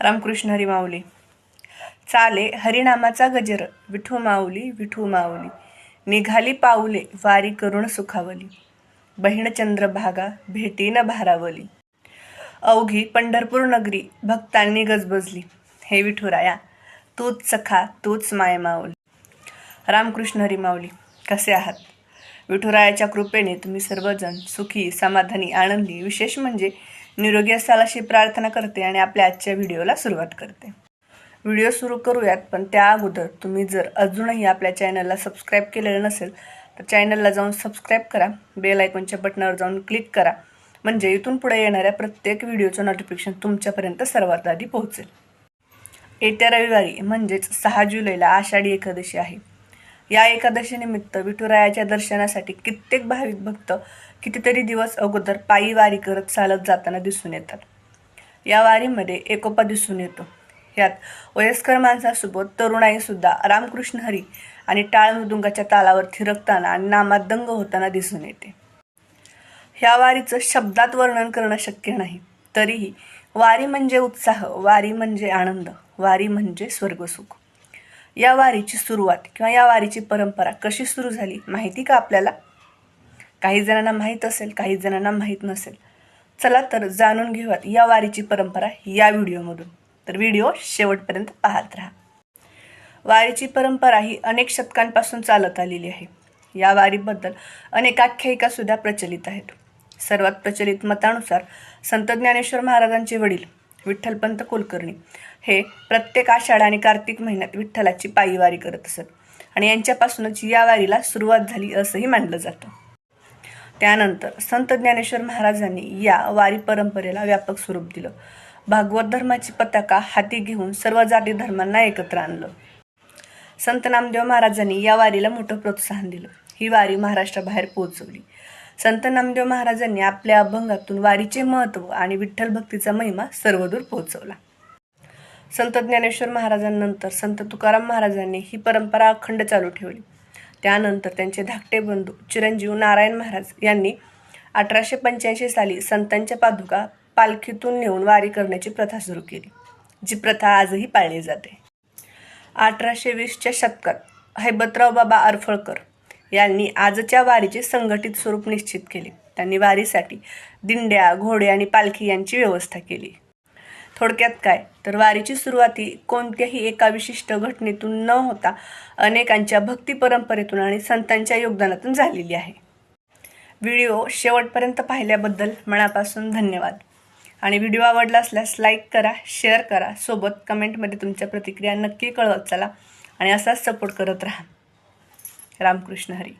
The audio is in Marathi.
रामकृष्ण हरी माऊली चाले हरिनामाचा गजर विठू माऊली विठू माऊली. निघाली पाऊले वारी करुण सुखावली. बहीण चंद्रभागा भेटीन भारावली. अवघी पंढरपूर नगरी भक्तांनी गजबजली. हे विठुराया तूच सखा तूच माय माऊली. रामकृष्ण हरी माऊली कसे आहात? विठुरायाच्या कृपेने तुम्ही सर्वजण सुखी समाधानी आनंदी. विशेष म्हणजे निरोगी असाल अशी प्रार्थना करते आणि आपल्या आजच्या व्हिडिओला सुरुवात करते. व्हिडिओ सुरू करूयात पण त्या अगोदर तुम्ही जर अजूनही आपल्या चॅनलला सबस्क्राईब केलेलं नसेल तर चॅनलला जाऊन सबस्क्राईब करा बेल आयकॉनच्या बटनावर जाऊन क्लिक करा म्हणजे इथून पुढे येणाऱ्या प्रत्येक व्हिडिओचं नोटिफिकेशन तुमच्यापर्यंत सर्वात आधी पोहोचेल. येत्या रविवारी म्हणजेच सहा जुलैला आषाढी एकादशी आहे. या एकादशीनिमित्त विठुरायाच्या दर्शनासाठी कित्येक भाविक भक्त कितीतरी दिवस अगोदर पायी वारी करत चालत जाताना दिसून येतात. या वारीमध्ये एकोपा दिसून येतो. यात वयस्कर माणसासोबत तरुणाईसुद्धा रामकृष्ण हरी आणि टाळ मृदुंगाच्या तालावर थिरकताना आणि नामात दंग होताना दिसून येते. ह्या वारीचं शब्दात वर्णन करणं शक्य नाही. तरीही वारी म्हणजे उत्साह वारी म्हणजे आनंद वारी म्हणजे स्वर्गसुख. या वारीची सुरुवात किंवा या वारीची परंपरा कशी सुरू झाली माहिती का आपल्याला? काही जणांना माहीत असेल काही जणांना माहीत नसेल. चला तर जाणून घेऊयात या वारीची परंपरा या व्हिडिओमधून. तर व्हिडिओ शेवटपर्यंत पाहत राहा. वारीची परंपरा ही अनेक शतकांपासून चालत आलेली आहे. या वारीबद्दल अनेक आख्यायिका सुद्धा प्रचलित आहेत. सर्वात प्रचलित मतानुसार संत ज्ञानेश्वर महाराजांचे वडील विठ्ठलपंत कुलकर्णी. हे प्रत्येक आषाढ आणि कार्तिक महिन्यात विठ्ठलाची पायी वारी करत असत. आणि यांच्यापासूनच या वारीला सुरुवात झाली असंही मानलं जातं. त्यानंतर संत ज्ञानेश्वर महाराजांनी या वारी परंपरेला व्यापक स्वरूप दिलं. भागवत धर्माची पताका हाती घेऊन सर्व जाती धर्मांना एकत्र आणलं. संत नामदेव महाराजांनी या वारीला मोठं प्रोत्साहन दिलं. ही वारी महाराष्ट्राबाहेर पोहोचवली. संत नामदेव महाराजांनी आपल्या अभंगातून वारीचे महत्त्व आणि विठ्ठल भक्तीचा महिमा सर्वदूर पोहोचवला. संत ज्ञानेश्वर महाराजांनंतर संत तुकाराम महाराजांनी ही परंपरा अखंड चालू ठेवली. त्यानंतर त्यांचे धाकटे बंधू चिरंजीव नारायण महाराज यांनी अठराशे पंच्याऐंशी साली संतांच्या पादुका पालखीतून नेऊन वारी करण्याची प्रथा सुरू केली जी प्रथा आजही पाळली जाते. अठराशे वीसच्या शतकात हैबतराव बाबा अरफळकर यांनी आजच्या वारीचे संघटित स्वरूप निश्चित केले. त्यांनी वारीसाठी दिंड्या घोडे आणि पालखी यांची व्यवस्था केली. थोडक्यात काय? तर वारीची सुरुवाती कोणत्याही एका विशिष्ट घटनेतून न होता अनेकांच्या भक्ती परंपरेतून आणि संतांच्या योगदानातून झालेली आहे. व्हिडिओ शेवटपर्यंत पाहिल्याबद्दल मनापासून धन्यवाद. आणि व्हिडिओ आवडला असल्यास लाईक करा शेअर करा सोबत कमेंटमध्ये तुमच्या प्रतिक्रिया नक्की कळवत चला आणि असाच सपोर्ट करत राहा. रामकृष्ण हरी.